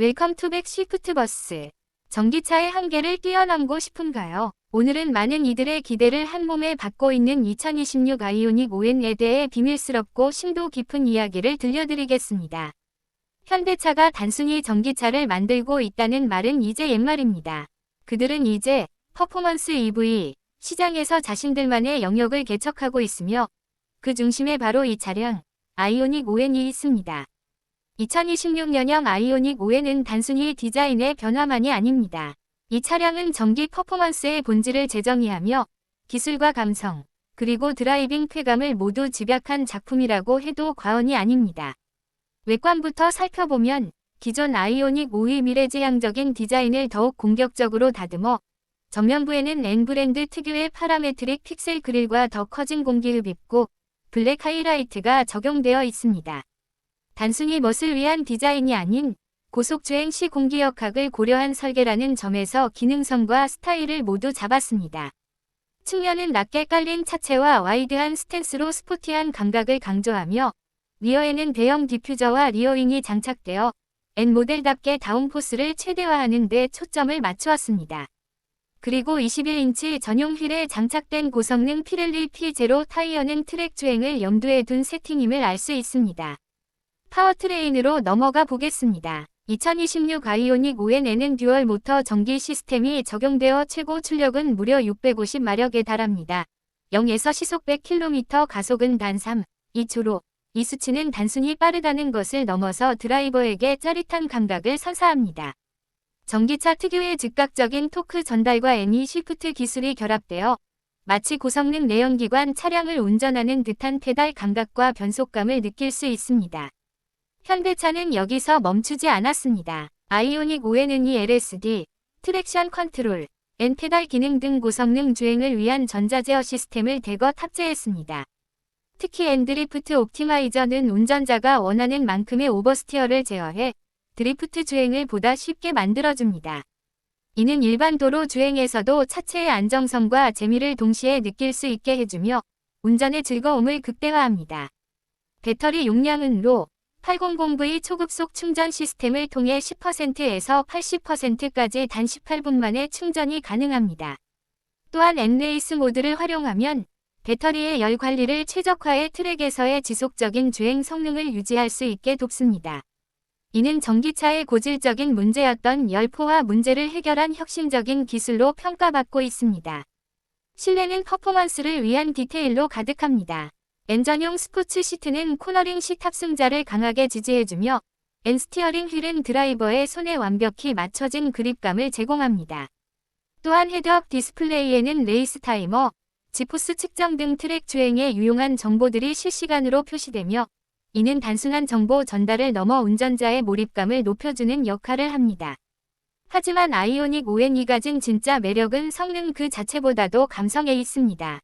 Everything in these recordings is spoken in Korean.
웰컴 투백 시프트 버스. 전기차의 한계를 뛰어넘고 싶은가요? 오늘은 많은 이들의 기대를 한 몸에 받고 있는 2026 아이오닉 5N에 대해 비밀스럽고 심도 깊은 이야기를 들려드리겠습니다. 현대차가 단순히 전기차를 만들고 있다는 말은 이제 옛말입니다. 그들은 이제 퍼포먼스 EV 시장에서 자신들만의 영역을 개척하고 있으며 그 중심에 바로 이 차량 아이오닉 5N이 있습니다. 2026년형 아이오닉 5N은 단순히 디자인의 변화만이 아닙니다. 이 차량은 전기 퍼포먼스의 본질을 재정의하며 기술과 감성, 그리고 드라이빙 쾌감을 모두 집약한 작품이라고 해도 과언이 아닙니다. 외관부터 살펴보면 기존 아이오닉 5의 미래지향적인 디자인을 더욱 공격적으로 다듬어 전면부에는 N브랜드 특유의 파라메트릭 픽셀 그릴과 더 커진 공기 흡입구, 블랙 하이라이트가 적용되어 있습니다. 단순히 멋을 위한 디자인이 아닌 고속주행 시 공기 역학을 고려한 설계라는 점에서 기능성과 스타일을 모두 잡았습니다. 측면은 낮게 깔린 차체와 와이드한 스탠스로 스포티한 감각을 강조하며 리어에는 대형 디퓨저와 리어윙이 장착되어 N 모델답게 다운포스를 최대화하는 데 초점을 맞추었습니다. 그리고 21인치 전용 휠에 장착된 고성능 피렐리 P0 타이어는 트랙 주행을 염두에 둔 세팅임을 알 수 있습니다. 파워트레인으로 넘어가 보겠습니다. 2026 아이오닉 5N에는 듀얼 모터 전기 시스템이 적용되어 최고 출력은 무려 650마력에 달합니다. 0에서 시속 100km 가속은 단 3, 2초로 이 수치는 단순히 빠르다는 것을 넘어서 드라이버에게 짜릿한 감각을 선사합니다. 전기차 특유의 즉각적인 토크 전달과 애니 시프트 기술이 결합되어 마치 고성능 내연기관 차량을 운전하는 듯한 페달 감각과 변속감을 느낄 수 있습니다. 현대차는 여기서 멈추지 않았습니다. 아이오닉 5에는 이 LSD, 트랙션 컨트롤, N 페달 기능 등 고성능 주행을 위한 전자제어 시스템을 대거 탑재했습니다. 특히 엔드리프트 옵티마이저는 운전자가 원하는 만큼의 오버스티어를 제어해 드리프트 주행을 보다 쉽게 만들어줍니다. 이는 일반 도로 주행에서도 차체의 안정성과 재미를 동시에 느낄 수 있게 해주며 운전의 즐거움을 극대화합니다. 배터리 용량은 로, 800V 초급속 충전 시스템을 통해 10%에서 80%까지 단 18분 만에 충전이 가능합니다. 또한 N레이스 모드를 활용하면 배터리의 열 관리를 최적화해 트랙에서의 지속적인 주행 성능을 유지할 수 있게 돕습니다. 이는 전기차의 고질적인 문제였던 열포화 문제를 해결한 혁신적인 기술로 평가받고 있습니다. 실내는 퍼포먼스를 위한 디테일로 가득합니다. 엔전용 스포츠 시트는 코너링 시 탑승자를 강하게 지지해주며 N 스티어링 휠은 드라이버의 손에 완벽히 맞춰진 그립감을 제공합니다. 또한 헤드업 디스플레이에는 레이스 타이머, 지포스 측정 등 트랙 주행에 유용한 정보들이 실시간으로 표시되며 이는 단순한 정보 전달을 넘어 운전자의 몰입감을 높여주는 역할을 합니다. 하지만 아이오닉 5N이 가진 진짜 매력은 성능 그 자체보다도 감성에 있습니다.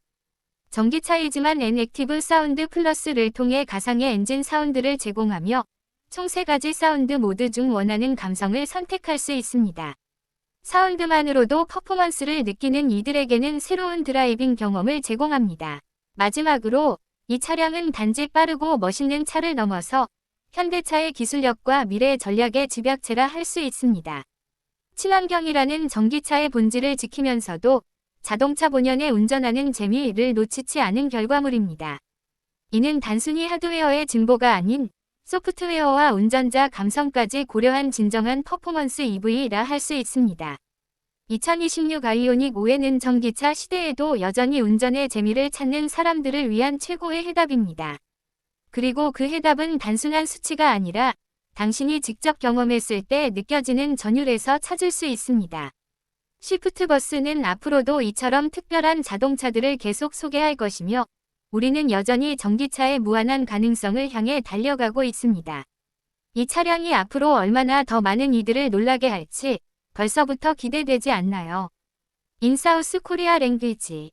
전기차이지만 N액티브 사운드 플러스를 통해 가상의 엔진 사운드를 제공하며 총 3가지 사운드 모드 중 원하는 감성을 선택할 수 있습니다. 사운드만으로도 퍼포먼스를 느끼는 이들에게는 새로운 드라이빙 경험을 제공합니다. 마지막으로 이 차량은 단지 빠르고 멋있는 차를 넘어서 현대차의 기술력과 미래 전략의 집약체라 할 수 있습니다. 친환경이라는 전기차의 본질을 지키면서도 자동차 본연의 운전하는 재미를 놓치지 않은 결과물입니다. 이는 단순히 하드웨어의 진보가 아닌 소프트웨어와 운전자 감성까지 고려한 진정한 퍼포먼스 EV라 할 수 있습니다. 2026 아이오닉 5에는 전기차 시대에도 여전히 운전의 재미를 찾는 사람들을 위한 최고의 해답입니다. 그리고 그 해답은 단순한 수치가 아니라 당신이 직접 경험했을 때 느껴지는 전율에서 찾을 수 있습니다. 시프트 버스는 앞으로도 이처럼 특별한 자동차들을 계속 소개할 것이며 우리는 여전히 전기차의 무한한 가능성을 향해 달려가고 있습니다. 이 차량이 앞으로 얼마나 더 많은 이들을 놀라게 할지 벌써부터 기대되지 않나요? 인사우스 코리아 랭귀지